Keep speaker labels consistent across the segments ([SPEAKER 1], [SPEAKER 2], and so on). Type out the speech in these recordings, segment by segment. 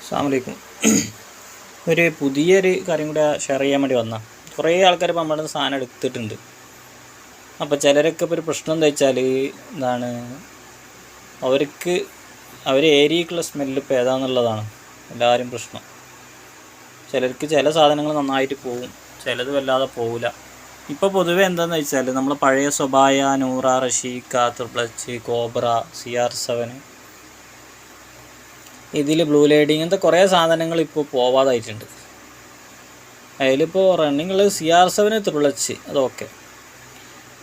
[SPEAKER 1] അസ്സാമലൈക്കും ഒരു പുതിയൊരു കാര്യം കൂടെ ഷെയർ ചെയ്യാൻ വേണ്ടി വന്ന. കുറേ ആൾക്കാർ ഇപ്പം നമ്മുടെ സാധനം എടുത്തിട്ടുണ്ട്. അപ്പോൾ ചിലരൊക്കെ ഇപ്പോൾ ഒരു പ്രശ്നം എന്താ വെച്ചാൽ എന്താണ് അവർക്ക് അവർ ഏരിയക്കുള്ള സ്മെല്ല് ഇപ്പോൾ ഏതാണെന്നുള്ളതാണ് എല്ലാവരും പ്രശ്നം. ചിലർക്ക് ചില സാധനങ്ങൾ നന്നായിട്ട് പോവും ചിലത് വല്ലാതെ പോവില്ല ഇപ്പോൾ പൊതുവെ എന്താണെന്ന് വെച്ചാൽ നമ്മൾ പഴയ സ്വഭായ നൂറ റഷീക്ക ത്രിപ്ലച്ച് കോബ്ര സി ആർ സെവന് ഇതിൽ ബ്ലൂ ലൈഡ് ഇങ്ങനത്തെ കുറേ സാധനങ്ങൾ ഇപ്പോൾ പോവാതായിട്ടുണ്ട്. അതിലിപ്പോൾ റണ്ണിങ്ങിൽ സി ആർ സെവന് തുളച്ച് അതൊക്കെ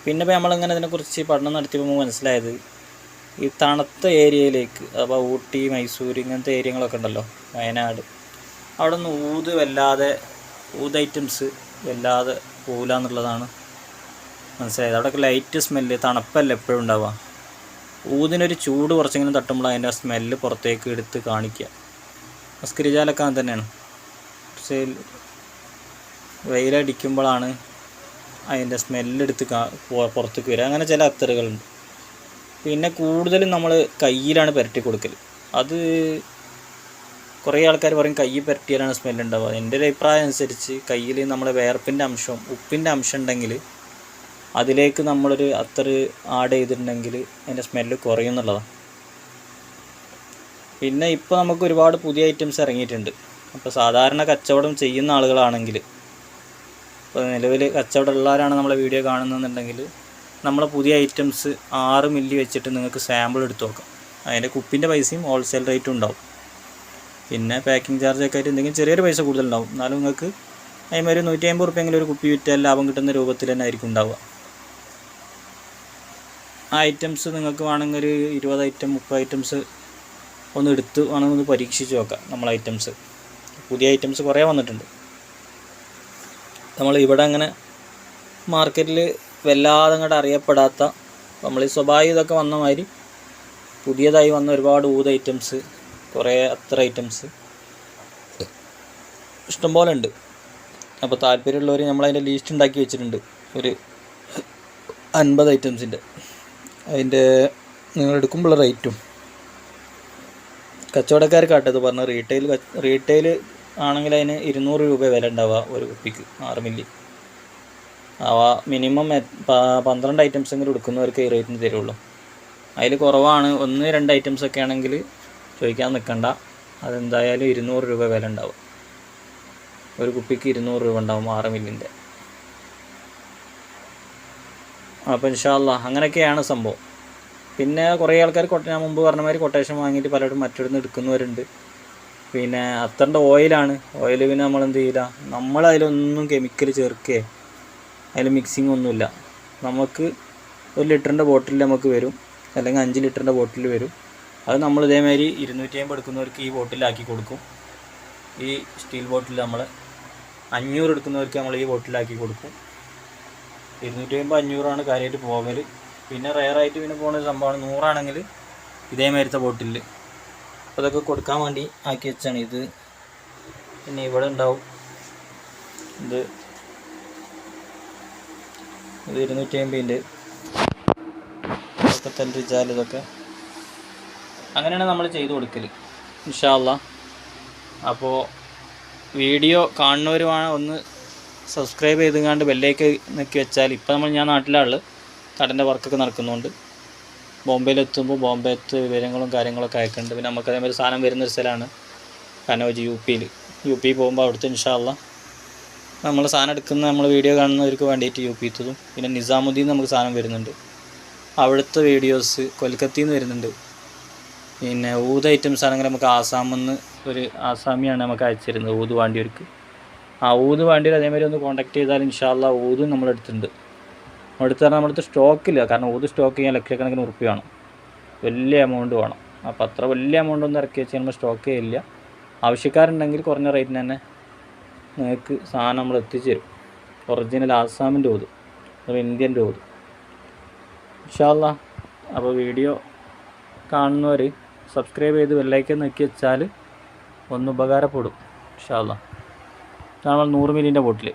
[SPEAKER 1] പിന്നെ ഇപ്പോൾ നമ്മളിങ്ങനെ ഇതിനെക്കുറിച്ച് പഠനം നടത്തിയപ്പോൾ മനസ്സിലായത് ഈ തണുത്ത ഏരിയയിലേക്ക് അപ്പോൾ ഊട്ടി മൈസൂർ ഇങ്ങനത്തെ ഏരിയകളൊക്കെ ഉണ്ടല്ലോ വയനാട്. അവിടെ നിന്ന് ഊത് വല്ലാതെ ഊത് ഐറ്റംസ് വല്ലാതെ പോകില്ല എന്നുള്ളതാണ് മനസ്സിലായത്. അവിടെയൊക്കെ ലൈറ്റ് സ്മെല്ല് തണുപ്പല്ല എപ്പോഴും ഉണ്ടാവുക. ഊതിനൊരു ചൂട് കുറച്ചെങ്കിലും തട്ടുമ്പോൾ അതിന്റെ ആ സ്മെല്ല് പുറത്തേക്ക് എടുത്ത് കാണിക്കുക. സ്ക്രിജാലൊക്കെ അങ്ങനെ തന്നെയാണ്. പക്ഷേ വെയിലടിക്കുമ്പോഴാണ് അതിന്റെ സ്മെല്ലെടുത്ത് പുറത്തേക്ക് വരിക. അങ്ങനെ ചില അത്തറുകളുണ്ട്. പിന്നെ കൂടുതലും നമ്മൾ കയ്യിലാണ് പുരട്ടി കൊടുക്കൽ അത് കുറേ ആൾക്കാർ പറയും കയ്യിൽ പുരട്ടിയാലാണ് സ്മെല്ലുണ്ടാവുക എന്റെ ഒരു അഭിപ്രായം അനുസരിച്ച് കയ്യിൽ നമ്മുടെ വേർപ്പിന്റെ അംശം ഉപ്പിന്റെ അംശം ഉണ്ടെങ്കിൽ അതിലേക്ക് നമ്മളൊരു അത്ര ആഡ് ചെയ്തിട്ടുണ്ടെങ്കിൽ അതിന്റെ സ്മെല്ല് കുറയും എന്നുള്ളതാണ് പിന്നെ ഇപ്പോൾ നമുക്ക് ഒരുപാട് പുതിയ ഐറ്റംസ് ഇറങ്ങിയിട്ടുണ്ട്. അപ്പോൾ സാധാരണ കച്ചവടം ചെയ്യുന്ന ആളുകളാണെങ്കിൽ ഇപ്പോൾ നിലവിൽ കച്ചവടം ഉള്ളവരാണ് നമ്മളെ വീഡിയോ കാണുന്നതെന്നുണ്ടെങ്കിൽ നമ്മളെ പുതിയ ഐറ്റംസ് ആറ് മില്ലി വെച്ചിട്ട് നിങ്ങൾക്ക് സാമ്പിൾ എടുത്ത് നോക്കാം. അതിന്റെ കുപ്പിന്റെ പൈസയും ഹോൾസെയിൽ റേറ്റും ഉണ്ടാവും. പിന്നെ പാക്കിംഗ് ചാർജ് ഒക്കെ ആയിട്ട് എന്തെങ്കിലും ചെറിയൊരു പൈസ കൂടുതലുണ്ടാവും. എന്നാലും നിങ്ങൾക്ക് അതിന് ഒരു നൂറ്റി അമ്പത് റുപ്യെങ്കിലും ഒരു കുപ്പി വിറ്റാൽ ലാഭം കിട്ടുന്ന രൂപത്തിൽ തന്നെ ആയിരിക്കും ഉണ്ടാവുക. ഐറ്റംസ് നിങ്ങൾക്ക് വേണമെങ്കിൽ ഒരു ഇരുപത് ഐറ്റം മുപ്പത് ഐറ്റംസ് ഒന്ന് എടുത്ത് വേണമെങ്കിൽ ഒന്ന് പരീക്ഷിച്ച് നോക്കാം നമ്മൾ ഐറ്റംസ് പുതിയ ഐറ്റംസ് കുറേ വന്നിട്ടുണ്ട്. നമ്മൾ ഇവിടെ അങ്ങനെ മാർക്കറ്റിൽ വല്ലാതെ അങ്ങോട്ട് അറിയപ്പെടാത്ത നമ്മൾ ഈ സ്വഭാവം ഇതൊക്കെ വന്ന മാതിരി പുതിയതായി വന്ന ഒരുപാട് ഊത് ഐറ്റംസ് കുറേ അത്ര ഐറ്റംസ് ഇഷ്ടംപോലെ ഉണ്ട്. അപ്പോൾ താല്പര്യമുള്ളവർ നമ്മളതിന്റെ ലീസ്റ്റ് ഉണ്ടാക്കി വെച്ചിട്ടുണ്ട്. ഒരു അൻപത് ഐറ്റംസിന്റെ അതിന്റെ നിങ്ങൾ എടുക്കുമ്പോൾ റേറ്റും. കച്ചവടക്കാർക്കാട്ടത് പറഞ്ഞ റീറ്റെയിൽ റീറ്റെയിൽ ആണെങ്കിൽ അതിന് ഇരുന്നൂറ് രൂപ വില ഉണ്ടാവുക ഒരു കുപ്പിക്ക് ആറ് മില്ലി. അവ മിനിമം പന്ത്രണ്ട് ഐറ്റംസ് എങ്കിലും എടുക്കുന്നവർക്ക് ഈ റേറ്റിന് തരുള്ളൂ. അതിൽ കുറവാണ്. ഒന്ന് രണ്ട് ഐറ്റംസ് ഒക്കെ ആണെങ്കിൽ ചോദിക്കാൻ നിൽക്കണ്ട. അതെന്തായാലും ഇരുന്നൂറ് രൂപ വില ഉണ്ടാവും ഒരു കുപ്പിക്ക് ഇരുന്നൂറ് രൂപ ഉണ്ടാവും ആറ് മില്ലിന്റെ. അപ്പോൾ ഇൻഷാല്ല അങ്ങനെയൊക്കെയാണ് സംഭവം. പിന്നെ കുറേ ആൾക്കാർ കൊട്ട ഞാൻ മുമ്പ് പറഞ്ഞ മാതിരി കൊട്ടേഷൻ വാങ്ങിയിട്ട് പലരും മറ്റിടന്ന് എടുക്കുന്നവരുണ്ട്. പിന്നെ അത്തറിന്റെ ഓയിലാണ് ഓയിൽ പിന്നെ നമ്മൾ എന്ത് ചെയ്യില്ല? നമ്മൾ അതിലൊന്നും കെമിക്കൽ ചേർക്കേ. അതിൽ മിക്സിങ് ഒന്നുമില്ല. നമുക്ക് ഒരു ലിറ്ററിന്റെ ബോട്ടിൽ നമുക്ക് വരും. അല്ലെങ്കിൽ അഞ്ച് ലിറ്ററിന്റെ ബോട്ടിൽ വരും. അത് നമ്മൾ ഇതേമാതിരി ഇരുന്നൂറ്റി അമ്പത് എടുക്കുന്നവർക്ക് ഈ ബോട്ടിലാക്കി കൊടുക്കും. ഈ സ്റ്റീൽ ബോട്ടിൽ നമ്മൾ അഞ്ഞൂറ് എടുക്കുന്നവർക്ക് നമ്മൾ ഈ ബോട്ടിലാക്കി കൊടുക്കും. ഇരുന്നൂറ്റി അമ്പത് അഞ്ഞൂറാണ് കാര്യമായിട്ട് പോകൽ പിന്നെ റയറായിട്ട് പിന്നെ പോകുന്ന ഒരു സംഭവമാണ് നൂറാണെങ്കിൽ ഇതേമാതിരത്തെ ബോട്ടിൽ അതൊക്കെ കൊടുക്കാൻ വേണ്ടി ആക്കി വെച്ചാണ് ഇത്. പിന്നെ ഇവിടെ ഉണ്ടാവും. ഇത് ഇത് ഇരുന്നൂറ്റി അമ്പതിന്റെ. ഇതൊക്കെ തെല്ലിച്ചാൽ ഇതൊക്കെ. അങ്ങനെയാണ് നമ്മൾ ചെയ്ത് കൊടുക്കൽ ഇൻഷാല്ല അപ്പോൾ വീഡിയോ കാണുന്നവരുമാണ് ഒന്ന് സബ്സ്ക്രൈബ് ചെയ്തുകൊണ്ട് ബെല്ലേക്ക് നിൽക്കി വെച്ചാൽ ഇപ്പോൾ നമ്മൾ ഞാൻ നാട്ടിലാണ് കടന്റെ വർക്കൊക്കെ നടക്കുന്നുണ്ട് ബോംബെയിലെത്തുമ്പോൾ ബോംബെത്തെ വിവരങ്ങളും കാര്യങ്ങളൊക്കെ അയക്കുന്നുണ്ട് പിന്നെ നമുക്ക് അതേമാതിരി സാധനം വരുന്നൊരു സ്ഥലമാണ് കനോജ് യു പിയിൽ യു പി പോകുമ്പോൾ അവിടുത്തെ ഇൻഷാല്ല നമ്മൾ സാധനം എടുക്കുന്ന നമ്മൾ വീഡിയോ കാണുന്നവർക്ക് വേണ്ടിയിട്ട് യു പിത്തതും പിന്നെ നിസാമുദ്ദീൻ നമുക്ക് സാധനം വരുന്നുണ്ട്. അവിടുത്തെ വീഡിയോസ് കൊൽക്കത്തയിൽ നിന്ന് വരുന്നുണ്ട്. പിന്നെ ഊത് ഐറ്റംസ് ആണെങ്കിൽ നമുക്ക് ആസാമിൽ നിന്ന് ഒരു ആസാമിയാണ് നമുക്ക് അയച്ചിരുന്നത്. ഊത് വേണ്ടിയവർക്ക് ആ ഊത് വേണ്ടിയിൽ അതേമാതിരി ഒന്ന് കോൺടാക്ട് ചെയ്താൽ ഇൻഷാല്ല ഊതും നമ്മൾ എടുത്തിട്ടുണ്ട് എടുത്ത് പറഞ്ഞാൽ നമ്മളടുത്ത് സ്റ്റോക്കില്ല കാരണം ഊത് സ്റ്റോക്ക് ചെയ്യാൻ ലക്ഷക്കണക്കിന് ഉറുപ്പ്യ വേണം. വലിയ എമൗണ്ട് വേണം. അപ്പോൾ അത്ര വലിയ എമൗണ്ട് ഒന്നും ഇറക്കി വെച്ചാൽ നമ്മൾ സ്റ്റോക്ക് ചെയ്യില്ല. ആവശ്യക്കാരുണ്ടെങ്കിൽ കുറഞ്ഞ റേറ്റിന് തന്നെ നിങ്ങൾക്ക് സാധനം നമ്മൾ എത്തിച്ചു തരും. ഒറിജിനൽ ആസാമിന്റെ ഊത് അപ്പോൾ ഇന്ത്യന്റെ ഊത് ഇൻഷാല്ല അപ്പോൾ വീഡിയോ കാണുന്നവർ സബ്സ്ക്രൈബ് ചെയ്ത് വെള്ളൈക്കൻ നോക്കി വെച്ചാൽ ഒന്ന് ഉപകാരപ്പെടും. ഇൻഷാല്ല നമ്മൾ നൂറ് മില്ലിന്റെ ബോട്ടിൽ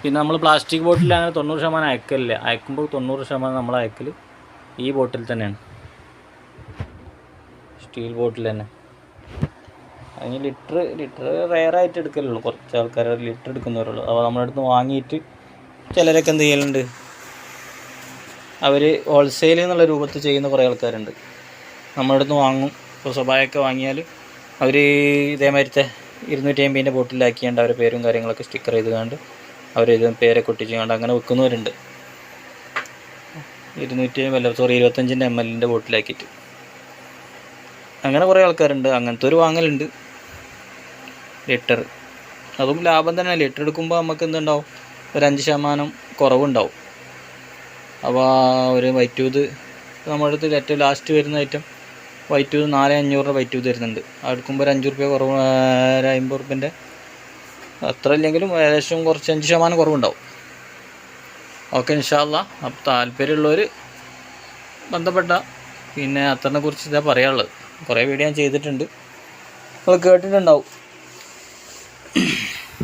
[SPEAKER 1] പിന്നെ നമ്മൾ പ്ലാസ്റ്റിക് ബോട്ടിൽ അങ്ങനെ തൊണ്ണൂറ് ശതമാനം അയക്കലില്ല അയക്കുമ്പോൾ തൊണ്ണൂറ് ശതമാനം നമ്മൾ അയക്കൽ ഈ ബോട്ടിൽ തന്നെയാണ്. സ്റ്റീൽ ബോട്ടിൽ തന്നെ. അതിന് ലിറ്റർ ലിറ്റർ റെയറായിട്ട് എടുക്കലുള്ളൂ. കുറച്ച് ആൾക്കാർ ലിറ്റർ എടുക്കുന്നവരുള്ളൂ. അപ്പോൾ നമ്മുടെ അടുത്ത് വാങ്ങിയിട്ട് ചിലരൊക്കെ എന്ത് ചെയ്യലുണ്ട്? അവർ ഹോൾസെയിൽ എന്നുള്ള രൂപത്തിൽ ചെയ്യുന്ന കുറേ ആൾക്കാരുണ്ട്. നമ്മുടെ അടുത്ത് വാങ്ങും ഇപ്പോൾ സ്വഭാവമൊക്കെ വാങ്ങിയാൽ അവർ ഇതേമാതിരത്തെ ഇരുന്നൂറ്റി അമ്പതിന്റെ ബോട്ടിലാക്കിയാണ്ട് അവരുടെ പേരും കാര്യങ്ങളൊക്കെ സ്റ്റിക്കർ ചെയ്ത് കണ്ട് അവർ ഇത് പേരൊക്കെ ഒട്ടിച്ച് കണ്ട് അങ്ങനെ വെക്കുന്നവരുണ്ട് ഇരുന്നൂറ്റി അല്ല സോറി ഇരുപത്തഞ്ചിന്റെ എം എല്ലിന്റെ ബോട്ടിലാക്കിയിട്ട്. അങ്ങനെ കുറേ ആൾക്കാരുണ്ട്. അങ്ങനത്തെ ഒരു വാങ്ങലുണ്ട്. ലിറ്റർ. അതും ലാഭം തന്നെ. ലിറ്റർ എടുക്കുമ്പോൾ നമുക്ക് എന്തുണ്ടാവും? ഒരു അഞ്ച് ശതമാനം കുറവുണ്ടാവും. അപ്പോൾ ഒരു വൈറ്റൂത് നമ്മുടെ അടുത്ത് ഏറ്റവും ലാസ്റ്റ് വരുന്ന ഐറ്റം വൈറ്റ് നാല് അഞ്ഞൂറ് രൂപ വൈറ്റ് അത് എടുക്കുമ്പോൾ ഒരു അഞ്ച് റുപ്യ കുറവ് ഒരു അമ്പത് റുപ്യന്റെ അത്ര ഇല്ലെങ്കിലും ഏകദേശം കുറച്ച് അഞ്ച് ശതമാനം കുറവുണ്ടാവും. ഓക്കെ ഇൻഷാല്ല അപ്പോൾ താല്പര്യമുള്ളവർ ബന്ധപ്പെട്ട പിന്നെ അത്തറിനെ കുറിച്ച് ഇതാ പറയാനുള്ളത്. കുറേ വീഡിയോ ഞാൻ ചെയ്തിട്ടുണ്ട്. നിങ്ങൾ കേട്ടിട്ടുണ്ടാവും.